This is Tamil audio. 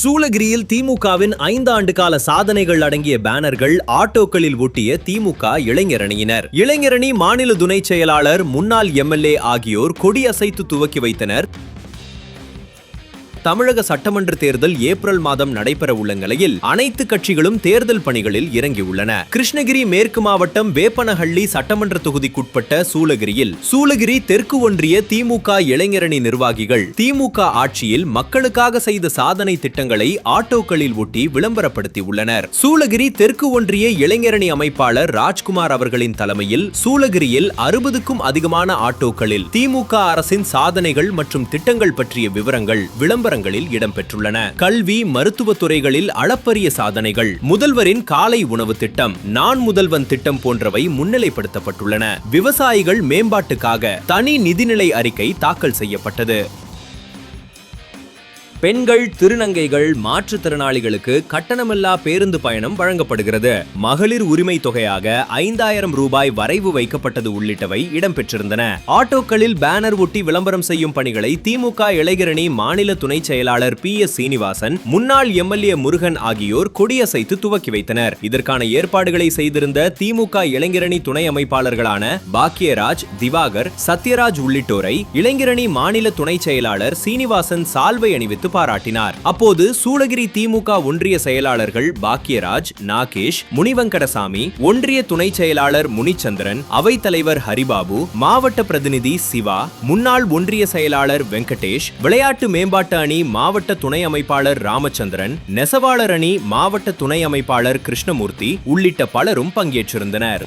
சூளகிரியில் திமுகவின் ஐந்து ஆண்டு கால சாதனைகள் அடங்கிய பேனர்கள் ஆட்டோக்களில் ஒட்டிய திமுக இளைஞரணியினர். இளைஞரணி மாநில துணை செயலாளர் முன்னாள் எம்எல்ஏ ஆகியோர் கொடியசைத்து துவக்கி வைத்தனர். தமிழக சட்டமன்ற தேர்தல் ஏப்ரல் மாதம் நடைபெற உள்ள நிலையில் அனைத்து கட்சிகளும் தேர்தல் பணிகளில் இறங்கியுள்ளன. கிருஷ்ணகிரி மேற்கு மாவட்டம் வேப்பனஹள்ளி சட்டமன்ற தொகுதிக்குட்பட்ட சூளகிரியில் சூளகிரி தெற்கு ஒன்றிய திமுக இளைஞரணி நிர்வாகிகள் திமுக ஆட்சியில் மக்களுக்காக செய்த சாதனை திட்டங்களை ஆட்டோக்களில் ஒட்டி விளம்பரப்படுத்தி உள்ளனர் சூளகிரி தெற்கு ஒன்றிய இளைஞரணி அமைப்பாளர் ராஜ்குமார் அவர்களின் தலைமையில் சூளகிரியில் அறுபதுக்கும் அதிகமான ஆட்டோக்களில் திமுக அரசின் சாதனைகள் மற்றும் திட்டங்கள் பற்றிய விவரங்கள் விளம்பர நிலவரங்களில் இடம்பெற்றுள்ளன. கல்வி மருத்துவ துறைகளில் அளப்பரிய சாதனைகள். முதல்வரின் காலை உணவு திட்டம் நான் முதல்வன் திட்டம் போன்றவை முன்னிலைப்படுத்தப்பட்டுள்ளன. விவசாயிகள் மேம்பாட்டுக்காக தனி நிதிநிலை அறிக்கை தாக்கல் செய்யப்பட்டது. பெண்கள் திருநங்கைகள் மாற்றுத்திறனாளிகளுக்கு கட்டணமில்லா பேருந்து பயணம் வழங்கப்படுகிறது. மகளிர் உரிமை தொகையாக ஐந்தாயிரம் ரூபாய் வரைவு வைக்கப்பட்டது உள்ளிட்டவை இடம்பெற்றிருந்தன. ஆட்டோக்களில் பேனர் ஒட்டி விளம்பரம் செய்யும் பணிகளை திமுக இளைஞரணி மாநில துணை செயலாளர் பி. எஸ். சீனிவாசன் முன்னாள் எம்எல்ஏ முருகன் ஆகியோர் கொடியசைத்து துவக்கி வைத்தனர். இதற்கான ஏற்பாடுகளை செய்திருந்த திமுக இளைஞரணி துணை அமைப்பாளர்களான பாக்கியராஜ் திவாகர் சத்யராஜ் உள்ளிட்டோரை இளைஞரணி மாநில துணை செயலாளர் சீனிவாசன் சால்வை அணிவித்து பாராட்டினார். அப்போது சூளகிரி திமுக ஒன்றிய செயலாளர்கள் பாக்கியராஜ் நாகேஷ் முனிவங்கடசாமி ஒன்றிய துணை செயலாளர் முனிச்சந்திரன் அவைத்தலைவர் ஹரிபாபு மாவட்ட பிரதிநிதி சிவா முன்னாள் ஒன்றிய செயலாளர் வெங்கடேஷ் விளையாட்டு மேம்பாட்டு அணி மாவட்ட துணை அமைப்பாளர் ராமச்சந்திரன் நெசவாளர் அணி மாவட்ட துணை அமைப்பாளர் கிருஷ்ணமூர்த்தி உள்ளிட்ட பலரும் பங்கேற்றிருந்தனர்.